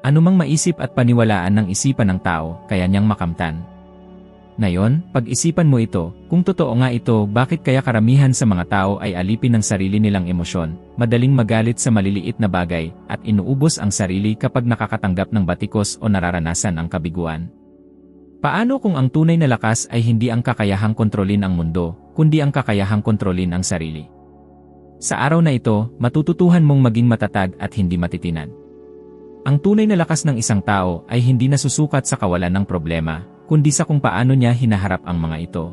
Anumang maisip at paniwalaan ng isipan ng tao, kaya niyang makamtan. Ngayon, pag-isipan mo ito, kung totoo nga ito, bakit kaya karamihan sa mga tao ay alipin ng sarili nilang emosyon, madaling magalit sa maliliit na bagay, at inuubos ang sarili kapag nakakatanggap ng batikos o nararanasan ang kabiguan? Paano kung ang tunay na lakas ay hindi ang kakayahang kontrolin ang mundo, kundi ang kakayahang kontrolin ang sarili? Sa araw na ito, matututuhan mong maging matatag at hindi matitinad. Ang tunay na lakas ng isang tao ay hindi nasusukat sa kawalan ng problema, kundi sa kung paano niya hinaharap ang mga ito.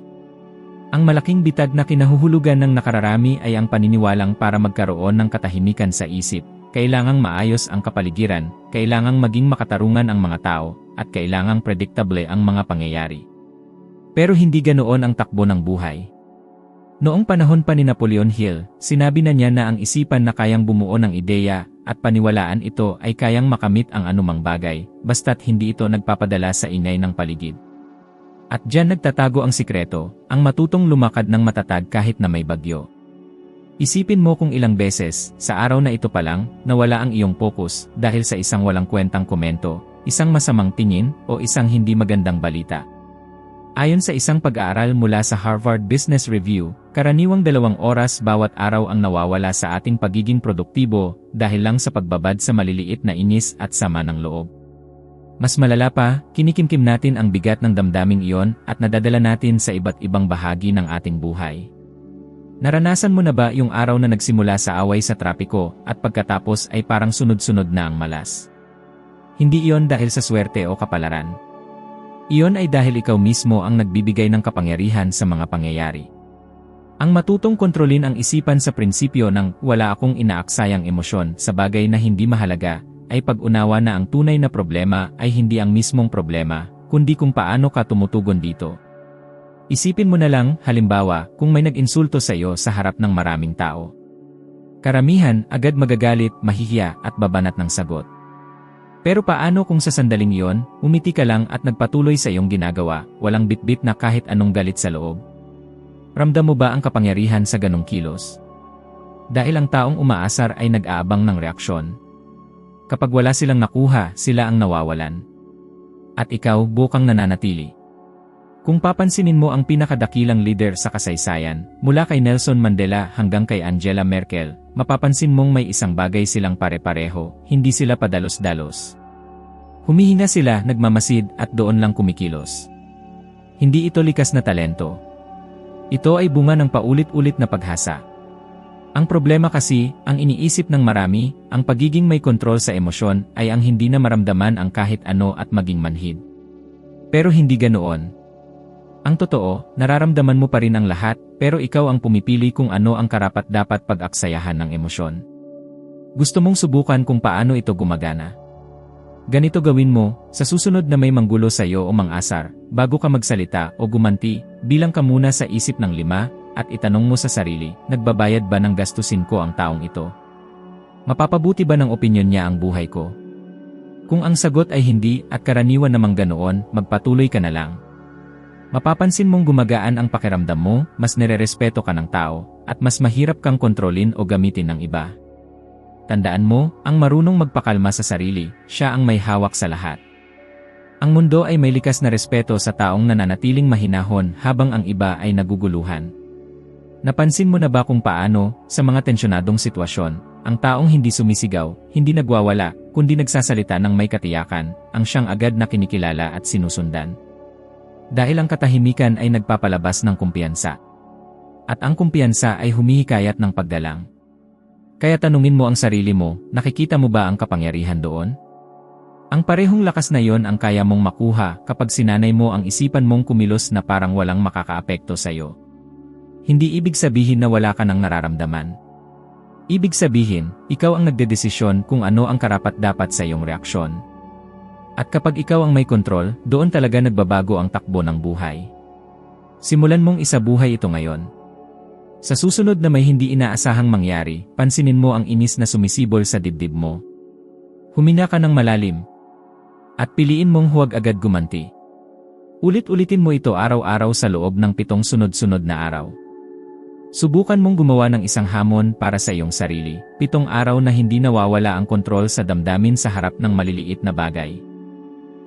Ang malaking bitag na kinahuhulugan ng nakararami ay ang paniniwalang para magkaroon ng katahimikan sa isip, kailangang maayos ang kapaligiran, kailangang maging makatarungan ang mga tao, at kailangang predictable ang mga pangyayari. Pero hindi ganoon ang takbo ng buhay. Noong panahon pa ni Napoleon Hill, sinabi na niya na ang isipan na kayang bumuo ng ideya at paniwalaan ito ay kayang makamit ang anumang bagay, basta't hindi ito nagpapadala sa ingay ng paligid. At diyan nagtatago ang sikreto, ang matutong lumakad ng matatag kahit na may bagyo. Isipin mo kung ilang beses, sa araw na ito pa lang, nawala ang iyong focus dahil sa isang walang kwentang komento, isang masamang tingin, o isang hindi magandang balita. Ayon sa isang pag-aaral mula sa Harvard Business Review, karaniwang dalawang oras bawat araw ang nawawala sa ating pagiging produktibo dahil lang sa pagbabad sa maliliit na inis at sama ng loob. Mas malala pa, kinikimkim natin ang bigat ng damdaming iyon at nadadala natin sa iba't ibang bahagi ng ating buhay. Naranasan mo na ba yung araw na nagsimula sa away sa trapiko at pagkatapos ay parang sunod-sunod na ang malas? Hindi iyon dahil sa swerte o kapalaran iyon ay dahil ikaw mismo ang nagbibigay ng kapangyarihan sa mga pangyayari. Ang matutong kontrolin ang isipan sa prinsipyo ng wala akong inaaksayang emosyon sa bagay na hindi mahalaga, ay pag-unawa na ang tunay na problema ay hindi ang mismong problema, kundi kung paano ka tumutugon dito. Isipin mo na lang, halimbawa, kung may nag-insulto sa iyo sa harap ng maraming tao. Karamihan, agad magagalit, mahihiya, at babanat ng sagot. Pero paano kung sa sandaling iyon, umiti ka lang at nagpatuloy sa iyong ginagawa, walang bitbit na kahit anong galit sa loob? Ramdam mo ba ang kapangyarihan sa ganong kilos? Dahil ang taong umaasar ay nag-aabang ng reaksyon. Kapag wala silang nakuha, sila ang nawawalan. At ikaw, bukang nananatili. Kung papansinin mo ang pinakadakilang leader sa kasaysayan, mula kay Nelson Mandela hanggang kay Angela Merkel, mapapansin mong may isang bagay silang pare-pareho, hindi sila padalos-dalos. Humihinga sila, nagmamasid at doon lang kumikilos. Hindi ito likas na talento. Ito ay bunga ng paulit-ulit na paghasa. Ang problema kasi, ang iniisip ng marami, ang pagiging may kontrol sa emosyon ay ang hindi na maramdaman ang kahit ano at maging manhid. Pero hindi ganoon. Ang totoo, nararamdaman mo pa rin ang lahat, pero ikaw ang pumipili kung ano ang karapat-dapat pag-aksayahan ng emosyon. Gusto mong subukan kung paano ito gumagana. Ganito gawin mo, sa susunod na may manggulo sa iyo o mang-asar, bago ka magsalita o gumanti, bilang ka muna sa isip ng lima, at itanong mo sa sarili, nagbabayad ba ng gastusin ko ang taong ito? Mapapabuti ba ng opinyon niya ang buhay ko? Kung ang sagot ay hindi at karaniwan namang ganoon, magpatuloy ka na lang. Mapapansin mong gumagaan ang pakiramdam mo, mas nirerespeto ka ng tao, at mas mahirap kang kontrolin o gamitin ng iba. Tandaan mo, ang marunong magpakalma sa sarili, siya ang may hawak sa lahat. Ang mundo ay may likas na respeto sa taong nananatiling mahinahon habang ang iba ay naguguluhan. Napansin mo na ba kung paano, sa mga tensyonadong sitwasyon, ang taong hindi sumisigaw, hindi nagwawala, kundi nagsasalita ng may katiyakan, ang siyang agad na kinikilala at sinusundan. Dahil ang katahimikan ay nagpapalabas ng kumpiyansa. At ang kumpiyansa ay humihikayat ng pagdalang. Kaya tanungin mo ang sarili mo, nakikita mo ba ang kapangyarihan doon? Ang parehong lakas na yon ang kaya mong makuha kapag sinanay mo ang isipan mong kumilos na parang walang makakaapekto sa iyo. Hindi ibig sabihin na wala ka nang nararamdaman. Ibig sabihin, ikaw ang nagdedesisyon kung ano ang karapat-dapat sa iyong reaksyon. At kapag ikaw ang may kontrol, doon talaga nagbabago ang takbo ng buhay. Simulan mong isabuhay ito ngayon. Sa susunod na may hindi inaasahang mangyari, pansinin mo ang inis na sumisibol sa dibdib mo. Humina ka ng malalim. At piliin mong huwag agad gumanti. Ulit-ulitin mo ito araw-araw sa loob ng pitong sunod-sunod na araw. Subukan mong gumawa ng isang hamon para sa iyong sarili, pitong araw na hindi nawawala ang kontrol sa damdamin sa harap ng maliliit na bagay.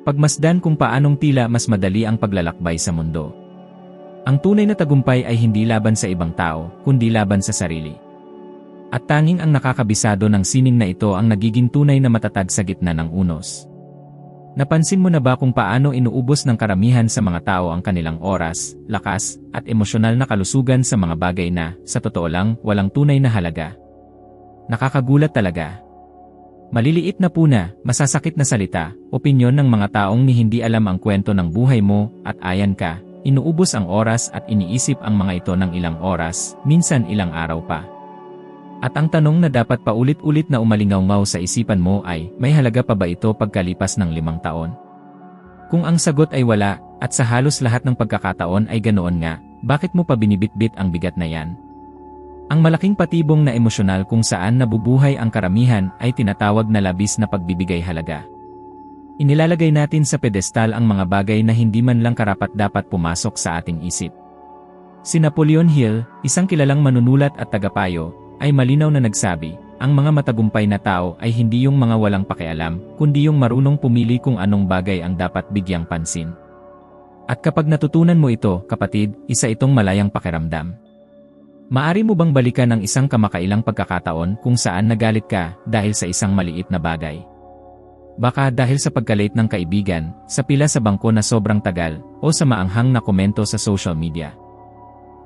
Pagmasdan kung paanong tila mas madali ang paglalakbay sa mundo. Ang tunay na tagumpay ay hindi laban sa ibang tao, kundi laban sa sarili. At tanging ang nakakabisado ng sining na ito ang nagiging tunay na matatag sa gitna ng unos. Napansin mo na ba kung paano inuubos ng karamihan sa mga tao ang kanilang oras, lakas, at emosyonal na kalusugan sa mga bagay na, sa totoo lang, walang tunay na halaga? Nakakagulat talaga. Maliliit na puna, masasakit na salita, opinyon ng mga taong ni hindi alam ang kwento ng buhay mo, at ayan ka, inuubos ang oras at iniisip ang mga ito ng ilang oras, minsan ilang araw pa. At ang tanong na dapat paulit-ulit na umalingaw sa isipan mo ay, may halaga pa ba ito pagkalipas ng limang taon? Kung ang sagot ay wala, at sa halos lahat ng pagkakataon ay ganoon nga, bakit mo pa binibitbit ang bigat na yan? Ang malaking patibong na emosyonal kung saan nabubuhay ang karamihan ay tinatawag na labis na pagbibigay halaga. Inilalagay natin sa pedestal ang mga bagay na hindi man lang karapat dapat pumasok sa ating isip. Si Napoleon Hill, isang kilalang manunulat at tagapayo, ay malinaw na nagsabi, ang mga matagumpay na tao ay hindi yung mga walang pakialam, kundi yung marunong pumili kung anong bagay ang dapat bigyang pansin. At kapag natutunan mo ito, kapatid, isa itong malayang pakiramdam. Maari mo bang balikan ang isang kamakailang pagkakataon kung saan nagalit ka dahil sa isang maliit na bagay? Baka dahil sa pagkalate ng kaibigan, sa pila sa bangko na sobrang tagal, o sa maanghang na komento sa social media.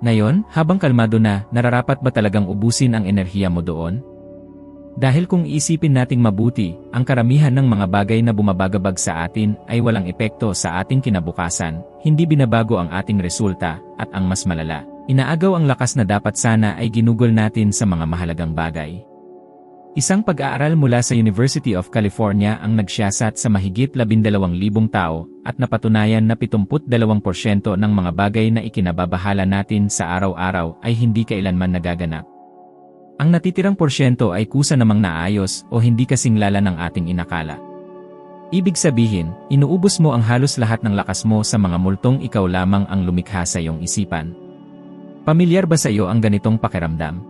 Ngayon, habang kalmado na, nararapat ba talagang ubusin ang enerhiya mo doon? Dahil kung isipin nating mabuti, ang karamihan ng mga bagay na bumabagabag sa atin ay walang epekto sa ating kinabukasan, hindi binabago ang ating resulta, at ang mas malala, inaagaw ang lakas na dapat sana ay ginugol natin sa mga mahalagang bagay. Isang pag-aaral mula sa University of California ang nagsiyasat sa mahigit 12,000 tao at napatunayan na 72% ng mga bagay na ikinababahala natin sa araw-araw ay hindi kailanman nagaganap. Ang natitirang porsyento ay kusa namang naayos o hindi kasing lala ng ating inakala. Ibig sabihin, inuubos mo ang halos lahat ng lakas mo sa mga multong ikaw lamang ang lumikha sa iyong isipan. Pamilyar ba sa iyo ang ganitong pakiramdam?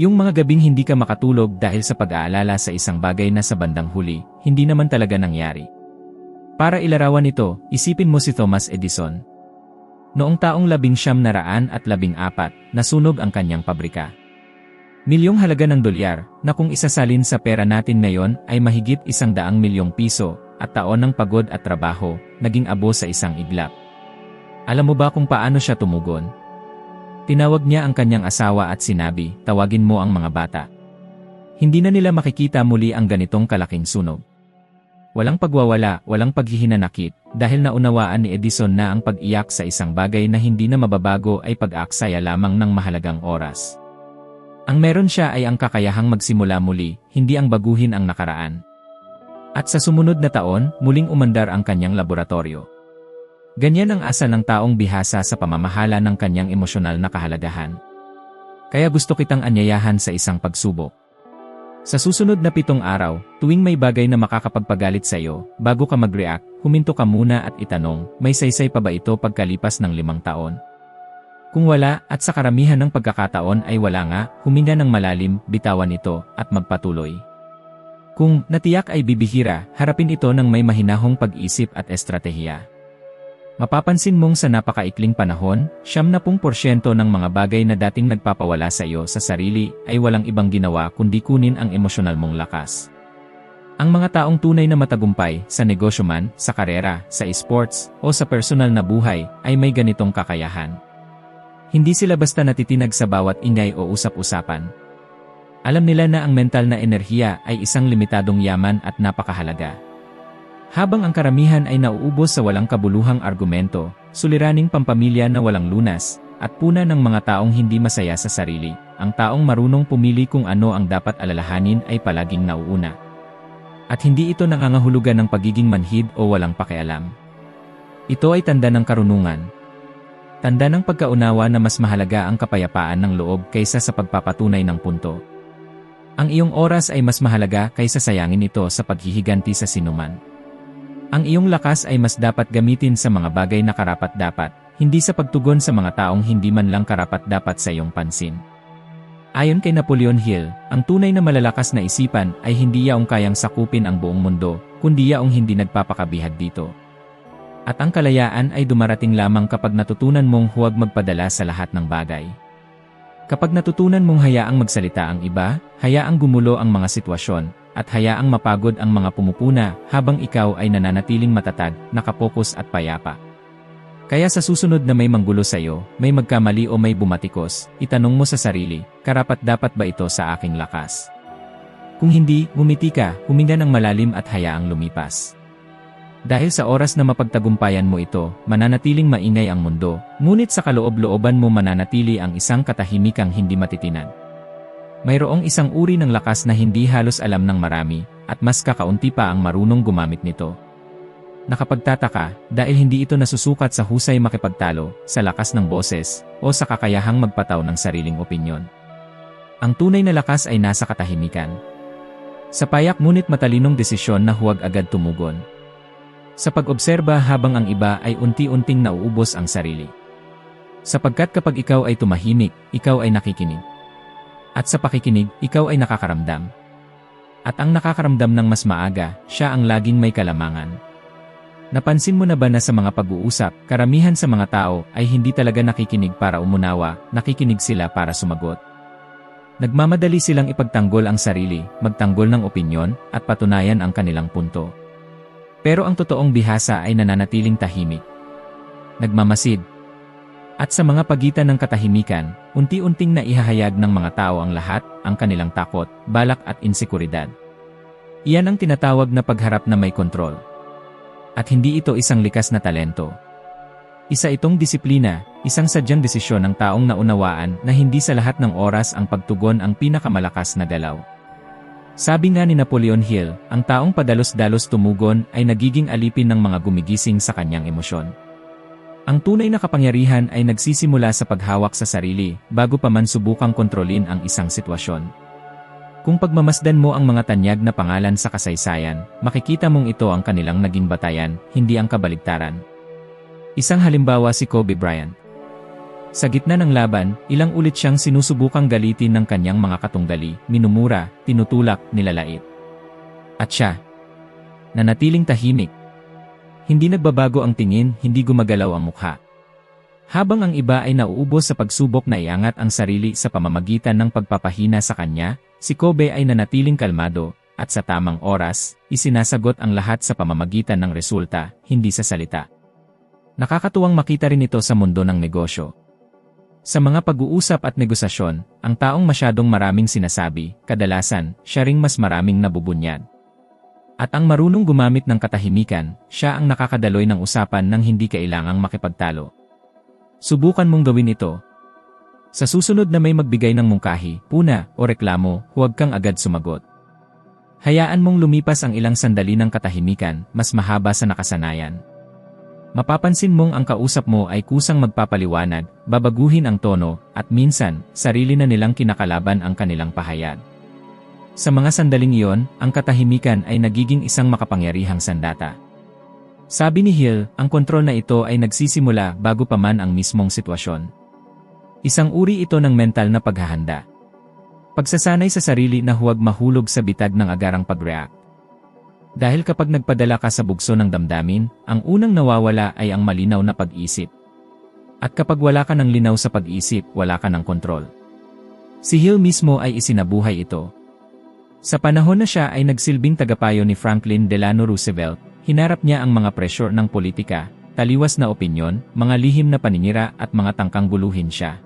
Yung mga gabing hindi ka makatulog dahil sa pag-aalala sa isang bagay na sa bandang huli, hindi naman talaga nangyari. Para ilarawan ito, isipin mo si Thomas Edison. Noong taong labing siyam na raan at labing apat, nasunog ang kanyang pabrika. Milyong halaga ng dolyar, na kung isasalin sa pera natin ngayon ay mahigit isang daang milyong piso, at taon ng pagod at trabaho, naging abo sa isang iglap. Alam mo ba kung paano siya tumugon? Tinawag niya ang kanyang asawa at sinabi, tawagin mo ang mga bata. Hindi na nila makikita muli ang ganitong kalaking sunog. Walang pagwawala, walang paghihinanakit, dahil naunawaan ni Edison na ang pag-iyak sa isang bagay na hindi na mababago ay pag-aaksaya lamang ng mahalagang oras. Ang meron siya ay ang kakayahang magsimula muli, hindi ang baguhin ang nakaraan. At sa sumunod na taon, muling umandar ang kanyang laboratorio. Ganyan ang asal ng taong bihasa sa pamamahala ng kanyang emosyonal na kahalagahan. Kaya gusto kitang anyayahan sa isang pagsubok. Sa susunod na pitong araw, tuwing may bagay na makakapagpagalit sa iyo, bago ka mag-react, huminto ka muna at itanong, may saysay pa ba ito pagkalipas ng limang taon? Kung wala, at sa karamihan ng pagkakataon ay wala nga, huminga ng malalim, bitawan ito, at magpatuloy. Kung natiyak ay bibihira, harapin ito ng may mahinahong pag-isip at estratehiya. Mapapansin mong sa napakaikling panahon, siyam na pung porsyento ng mga bagay na dating nagpapawala sa iyo sa sarili ay walang ibang ginawa kundi kunin ang emosyonal mong lakas. Ang mga taong tunay na matagumpay, sa negosyo man, sa karera, sa sports, o sa personal na buhay, ay may ganitong kakayahan. Hindi sila basta natitinag sa bawat ingay o usap-usapan. Alam nila na ang mental na enerhiya ay isang limitadong yaman at napakahalaga. Habang ang karamihan ay nauubos sa walang kabuluhang argumento, suliraning pampamilya na walang lunas, at puna ng mga taong hindi masaya sa sarili, ang taong marunong pumili kung ano ang dapat alalahanin ay palaging nauuna. At hindi ito nangangahulugan ng pagiging manhid o walang pakialam. Ito ay tanda ng karunungan. Tanda ng pagkaunawa na mas mahalaga ang kapayapaan ng loob kaysa sa pagpapatunay ng punto. Ang iyong oras ay mas mahalaga kaysa sayangin ito sa paghihiganti sa sinuman. Ang iyong lakas ay mas dapat gamitin sa mga bagay na karapat-dapat, hindi sa pagtugon sa mga taong hindi man lang karapat-dapat sa iyong pansin. Ayon kay Napoleon Hill, ang tunay na malalakas na isipan ay hindi yaong kayang sakupin ang buong mundo, kundi yaong hindi nagpapakabihag dito. At ang kalayaan ay dumarating lamang kapag natutunan mong huwag magpadala sa lahat ng bagay. Kapag natutunan mong hayaang magsalita ang iba, hayaang gumulo ang mga sitwasyon, at hayaang mapagod ang mga pumupuna habang ikaw ay nananatiling matatag, nakapokus at payapa. Kaya sa susunod na may manggulo sa iyo, may magkamali o may bumatikos, itanong mo sa sarili, karapat dapat ba ito sa aking lakas? Kung hindi, gumiti ka, huminga ng malalim at hayaang lumipas. Dahil sa oras na mapagtagumpayan mo ito, mananatiling maingay ang mundo, ngunit sa kaloob-looban mo mananatili ang isang katahimikang hindi matitinan. Mayroong isang uri ng lakas na hindi halos alam ng marami, at mas kakaunti pa ang marunong gumamit nito. Nakapagtataka, dahil hindi ito nasusukat sa husay makipagtalo, sa lakas ng boses, o sa kakayahang magpataw ng sariling opinyon. Ang tunay na lakas ay nasa katahimikan. Sa payak ngunit matalinong desisyon na huwag agad tumugon. Sa pag-obserba habang ang iba ay unti-unting nauubos ang sarili. Sapagkat kapag ikaw ay tumahimik, ikaw ay nakikinig. At sa pakikinig, ikaw ay nakakaramdam. At ang nakakaramdam ng mas maaga, siya ang laging may kalamangan. Napansin mo na ba na sa mga pag-uusap, karamihan sa mga tao ay hindi talaga nakikinig para umunawa, nakikinig sila para sumagot. Nagmamadali silang ipagtanggol ang sarili, magtanggol ng opinyon, at patunayan ang kanilang punto. Pero ang totoong bihasa ay nananatiling tahimik. Nagmamasid. At sa mga pagitan ng katahimikan, unti-unting naihahayag ng mga tao ang lahat, ang kanilang takot, balak at insekuridad. Iyan ang tinatawag na pagharap na may kontrol. At hindi ito isang likas na talento. Isa itong disiplina, isang sadyang desisyon ng taong naunawaan na hindi sa lahat ng oras ang pagtugon ang pinakamalakas na galaw. Sabi nga ni Napoleon Hill, ang taong padalos-dalos tumugon ay nagiging alipin ng mga gumigising sa kanyang emosyon. Ang tunay na kapangyarihan ay nagsisimula sa paghawak sa sarili bago pa man subukang kontrolin ang isang sitwasyon. Kung pagmamasdan mo ang mga tanyag na pangalan sa kasaysayan, makikita mong ito ang kanilang naging batayan, hindi ang kabaligtaran. Isang halimbawa si Kobe Bryant. Sa gitna ng laban, ilang ulit siyang sinusubukang galitin ng kanyang mga katunggali, minumura, tinutulak, nilalait. At siya, nanatiling tahimik. Hindi nagbabago ang tingin, hindi gumagalaw ang mukha. Habang ang iba ay nauubos sa pagsubok na iangat ang sarili sa pamamagitan ng pagpapahina sa kanya, Si Kobe ay nanatiling kalmado, at sa tamang oras, isinasagot ang lahat sa pamamagitan ng resulta, hindi sa salita. Nakakatuwang makita rin ito sa mundo ng negosyo. Sa mga pag-uusap at negosasyon, ang taong masyadong maraming sinasabi, kadalasan, siya ring mas maraming nabubunyad. At ang marunong gumamit ng katahimikan, siya ang nakakadaloy ng usapan nang hindi kailangang makipagtalo. Subukan mong gawin ito, sa susunod na may magbigay ng mungkahi, puna, o reklamo, huwag kang agad sumagot. Hayaan mong lumipas ang ilang sandali ng katahimikan, mas mahaba sa nakasanayan. Mapapansin mong ang kausap mo ay kusang magpapaliwanag, babaguhin ang tono, at minsan, sarili na nilang kinakalaban ang kanilang pahayag. Sa mga sandaling iyon, ang katahimikan ay nagiging isang makapangyarihang sandata. Sabi ni Hill, ang kontrol na ito ay nagsisimula bago pa man ang mismong sitwasyon. Isang uri ito ng mental na paghahanda. Pagsasanay sa sarili na huwag mahulog sa bitag ng agarang pag-react. Dahil kapag nagpadala ka sa bugso ng damdamin, ang unang nawawala ay ang malinaw na pag-isip. At kapag wala ka ng linaw sa pag-isip, wala ka ng kontrol. Si Hill mismo ay isinabuhay ito. Sa panahon na siya ay nagsilbing tagapayo ni Franklin Delano Roosevelt, hinarap niya ang mga pressure ng politika, taliwas na opinyon, mga lihim na paninira at mga tangkang guluhin siya.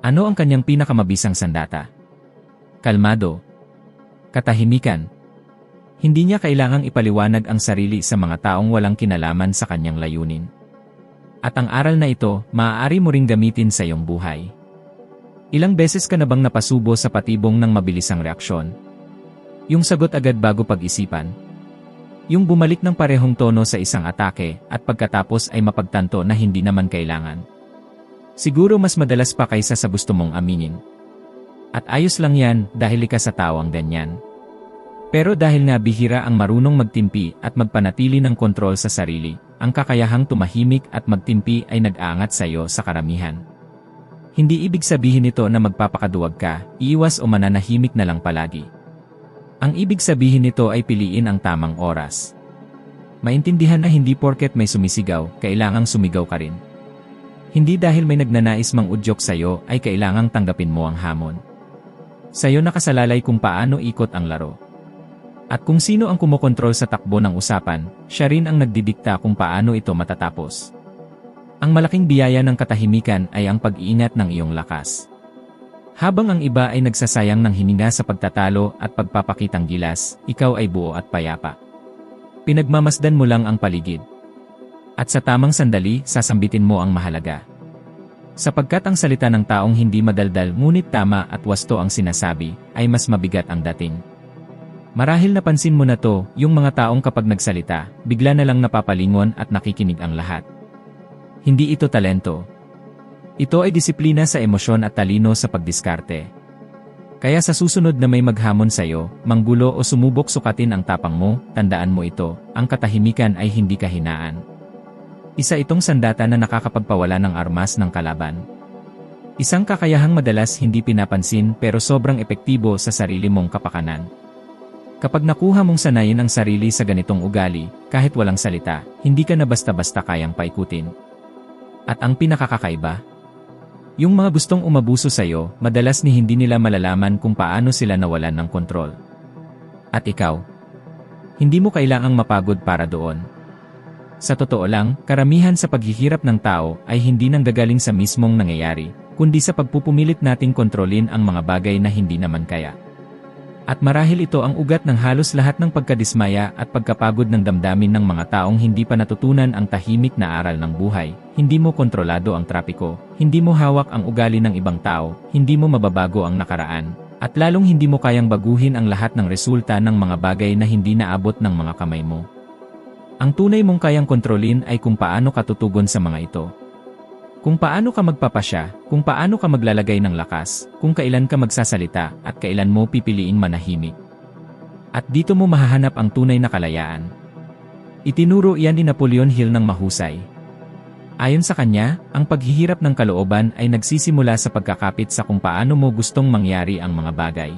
Ano ang kanyang pinakamabisang sandata? Kalmado. Katahimikan. Hindi niya kailangang ipaliwanag ang sarili sa mga taong walang kinalaman sa kanyang layunin. At ang aral na ito, maaari mo ring gamitin sa iyong buhay. Ilang beses ka na bang napasubo sa patibong ng mabilisang reaksyon? Yung sagot agad bago pag-isipan? Yung bumalik ng parehong tono sa isang atake at pagkatapos ay mapagtanto na hindi naman kailangan? Siguro mas madalas pa kaysa sa gusto mong aminin. At ayos lang yan dahil ka sa tawang ganyan. Pero dahil nga bihira ang marunong magtimpi at magpanatili ng kontrol sa sarili, ang kakayahang tumahimik at magtimpi ay nag-aangat sa iyo sa karamihan. Hindi ibig sabihin nito na magpapakaduwag ka, iiwas o mananahimik na lang palagi. Ang ibig sabihin nito ay piliin ang tamang oras. Maintindihan na hindi porket may sumisigaw, kailangang sumigaw ka rin. Hindi dahil may nagnanais mang udyok sa'yo ay kailangang tanggapin mo ang hamon. Sa'yo nakasalalay kung paano ikot ang laro. At kung sino ang kumokontrol sa takbo ng usapan, siya rin ang nagdidikta kung paano ito matatapos. Ang malaking biyaya ng katahimikan ay ang pag-iingat ng iyong lakas. Habang ang iba ay nagsasayang ng hininga sa pagtatalo at pagpapakitang gilas, ikaw ay buo at payapa. Pinagmamasdan mo lang ang paligid. At sa tamang sandali, sasambitin mo ang mahalaga. Sapagkat ang salita ng taong hindi madaldal ngunit tama at wasto ang sinasabi, ay mas mabigat ang dating. Marahil napansin mo na to, yung mga taong kapag nagsalita, bigla na lang napapalingon at nakikinig ang lahat. Hindi ito talento. Ito ay disiplina sa emosyon at talino sa pagdiskarte. Kaya sa susunod na may maghamon sa'yo, manggulo o sumubok sukatin ang tapang mo, tandaan mo ito, ang katahimikan ay hindi kahinaan. Isa itong sandata na nakakapagpawala ng armas ng kalaban. Isang kakayahang madalas hindi pinapansin pero sobrang epektibo sa sarili mong kapakanan. Kapag nakuha mong sanayin ang sarili sa ganitong ugali, kahit walang salita, hindi ka na basta-basta kayang paikutin. At ang pinakakakaiba, yung mga gustong umabuso sa'yo, madalas ni hindi nila malalaman kung paano sila nawalan ng kontrol. At ikaw, hindi mo kailangang mapagod para doon. Sa totoo lang, karamihan sa paghihirap ng tao ay hindi nanggagaling sa mismong nangyayari, kundi sa pagpupumilit nating kontrolin ang mga bagay na hindi naman kaya. At marahil ito ang ugat ng halos lahat ng pagkadismaya at pagkapagod ng damdamin ng mga taong hindi pa natutunan ang tahimik na aral ng buhay, hindi mo kontrolado ang trapiko, hindi mo hawak ang ugali ng ibang tao, hindi mo mababago ang nakaraan, at lalong hindi mo kayang baguhin ang lahat ng resulta ng mga bagay na hindi naabot ng mga kamay mo. Ang tunay mong kayang kontrolin ay kung paano ka tutugon sa mga ito. Kung paano ka magpapasya, kung paano ka maglalagay ng lakas, kung kailan ka magsasalita at kailan mo pipiliing manahimik. At dito mo mahahanap ang tunay na kalayaan. Itinuro iyan ni Napoleon Hill ng mahusay. Ayon sa kanya, ang paghihirap ng kalooban ay nagsisimula sa pagkakapit sa kung paano mo gustong mangyari ang mga bagay.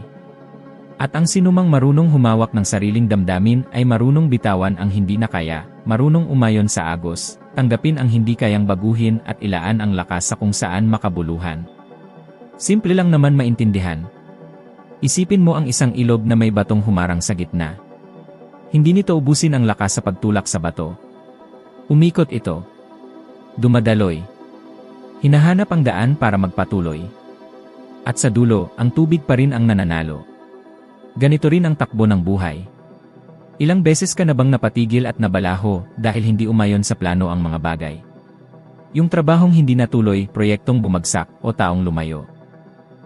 At ang sinumang marunong humawak ng sariling damdamin ay marunong bitawan ang hindi na kaya, marunong umayon sa agos, tanggapin ang hindi kayang baguhin at ilaan ang lakas sa kung saan makabuluhan. Simple lang naman maintindihan. Isipin mo ang isang ilog na may batong humarang sa gitna. Hindi nito ubusin ang lakas sa pagtulak sa bato. Umikot ito. Dumadaloy. Hinahanap ang daan para magpatuloy. At sa dulo, ang tubig pa rin ang nananalo. Ganito rin ang takbo ng buhay. Ilang beses ka na bang napatigil at nabalaho dahil hindi umayon sa plano ang mga bagay? Yung trabahong hindi natuloy, proyektong bumagsak o taong lumayo.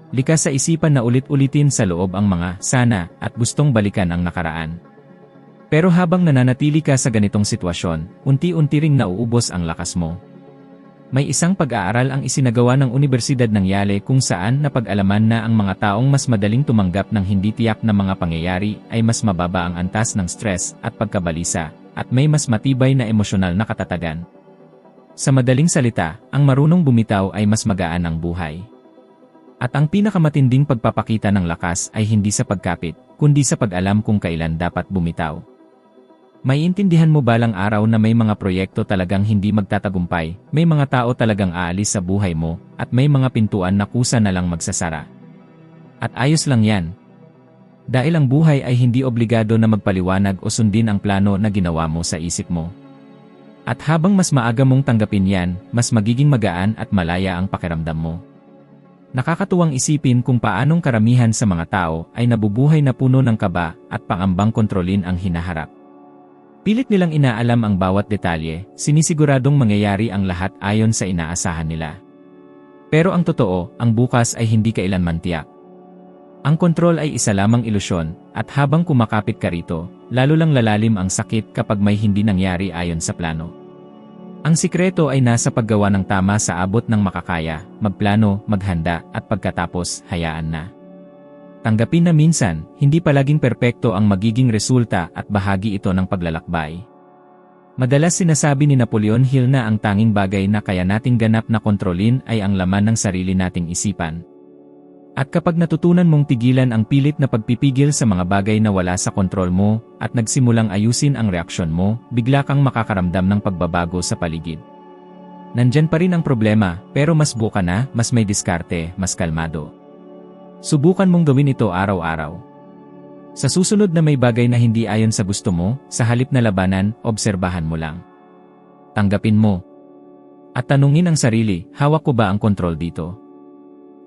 Likas sa isipan na ulit-ulitin sa loob ang mga sana at gustong balikan ang nakaraan. Pero habang nananatili ka sa ganitong sitwasyon, unti-unti ring nauubos ang lakas mo. May isang pag-aaral ang isinagawa ng Universidad ng Yale kung saan napag-alaman na ang mga taong mas madaling tumanggap ng hindi tiyak na mga pangyayari ay mas mababa ang antas ng stress at pagkabalisa, at may mas matibay na emosyonal na katatagan. Sa madaling salita, ang marunong bumitaw ay mas magaan ang buhay. At ang pinakamatinding pagpapakita ng lakas ay hindi sa pagkapit, kundi sa pag-alam kung kailan dapat bumitaw. Maiintindihan mo balang araw na may mga proyekto talagang hindi magtatagumpay, may mga tao talagang aalis sa buhay mo, at may mga pintuan na kusa na lang magsasara. At ayos lang yan. Dahil ang buhay ay hindi obligado na magpaliwanag o sundin ang plano na ginawa mo sa isip mo. At habang mas maaga mong tanggapin yan, mas magiging magaan at malaya ang pakiramdam mo. Nakakatuwang isipin kung paanong karamihan sa mga tao ay nabubuhay na puno ng kaba at pangambang kontrolin ang hinaharap. Pilit nilang inaalam ang bawat detalye, sinisiguradong mangyayari ang lahat ayon sa inaasahan nila. Pero ang totoo, ang bukas ay hindi kailanman tiyak. Ang kontrol ay isa lamang ilusyon, at habang kumakapit ka rito, lalo lang lalalim ang sakit kapag may hindi nangyari ayon sa plano. Ang sikreto ay nasa paggawa ng tama sa abot ng makakaya, magplano, maghanda, at pagkatapos, hayaan na. Tanggapin na minsan, hindi palaging perpekto ang magiging resulta at bahagi ito ng paglalakbay. Madalas sinasabi ni Napoleon Hill na ang tanging bagay na kaya nating ganap na kontrolin ay ang laman ng sarili nating isipan. At kapag natutunan mong tigilan ang pilit na pagpipigil sa mga bagay na wala sa kontrol mo, at nagsimulang ayusin ang reaksyon mo, bigla kang makakaramdam ng pagbabago sa paligid. Nandyan pa rin ang problema, pero mas buka na, mas may diskarte, mas kalmado. Subukan mong gawin ito araw-araw. Sa susunod na may bagay na hindi ayon sa gusto mo, sa halip na labanan, obserbahan mo lang. Tanggapin mo. At tanungin ang sarili, hawak ko ba ang kontrol dito?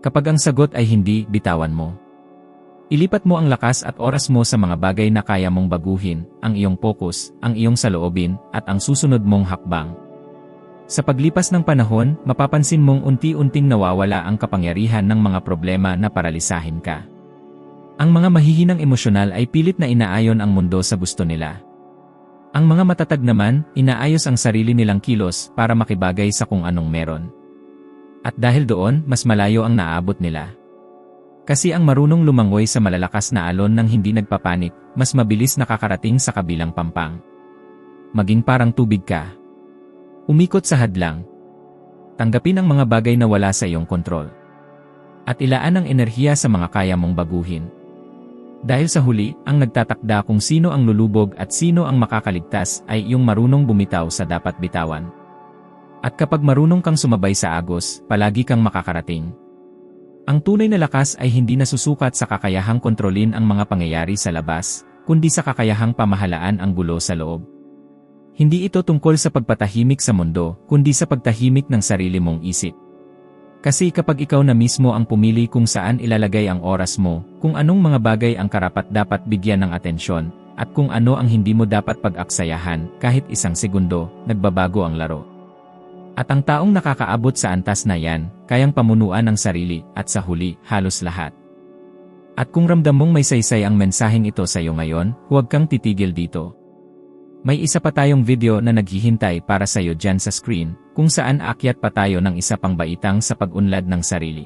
Kapag ang sagot ay hindi, bitawan mo. Ilipat mo ang lakas at oras mo sa mga bagay na kaya mong baguhin, ang iyong focus, ang iyong saloobin, at ang susunod mong hakbang. Sa paglipas ng panahon, mapapansin mong unti-unting nawawala ang kapangyarihan ng mga problema na paralisahin ka. Ang mga mahihinang emosyonal ay pilit na inaayon ang mundo sa gusto nila. Ang mga matatag naman, inaayos ang sarili nilang kilos para makibagay sa kung anong meron. At dahil doon, mas malayo ang naabot nila. Kasi ang marunong lumangoy sa malalakas na alon ng hindi nagpapanik, mas mabilis nakakarating sa kabilang pampang. Maging parang tubig ka. Umikot sa hadlang. Tanggapin ang mga bagay na wala sa iyong kontrol. At ilaan ang enerhiya sa mga kaya mong baguhin. Dahil sa huli, ang nagtatakda kung sino ang lulubog at sino ang makakaligtas ay yung marunong bumitaw sa dapat bitawan. At kapag marunong kang sumabay sa agos, palagi kang makakarating. Ang tunay na lakas ay hindi nasusukat sa kakayahang kontrolin ang mga pangyayari sa labas, kundi sa kakayahang pamahalaan ang gulo sa loob. Hindi ito tungkol sa pagpatahimik sa mundo, kundi sa pagtahimik ng sarili mong isip. Kasi kapag ikaw na mismo ang pumili kung saan ilalagay ang oras mo, kung anong mga bagay ang karapat dapat bigyan ng atensyon, at kung ano ang hindi mo dapat pag-aksayahan, kahit isang segundo, nagbabago ang laro. At ang taong nakakaabot sa antas na yan, kayang pamunuan ng sarili, at sa huli, halos lahat. At kung ramdam mong may saysay ang mensaheng ito sa iyo ngayon, huwag kang titigil dito. May isa pa tayong video na naghihintay para sa iyo dyan sa screen, kung saan aakyat pa tayo ng isa pang baitang sa pag-unlad ng sarili.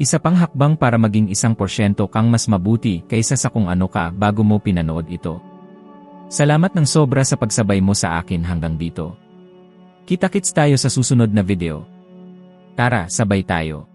Isa pang hakbang para maging isang porsyento kang mas mabuti kaysa sa kung ano ka bago mo pinanood ito. Salamat ng sobra sa pagsabay mo sa akin hanggang dito. Kita-kits tayo sa susunod na video. Tara, sabay tayo.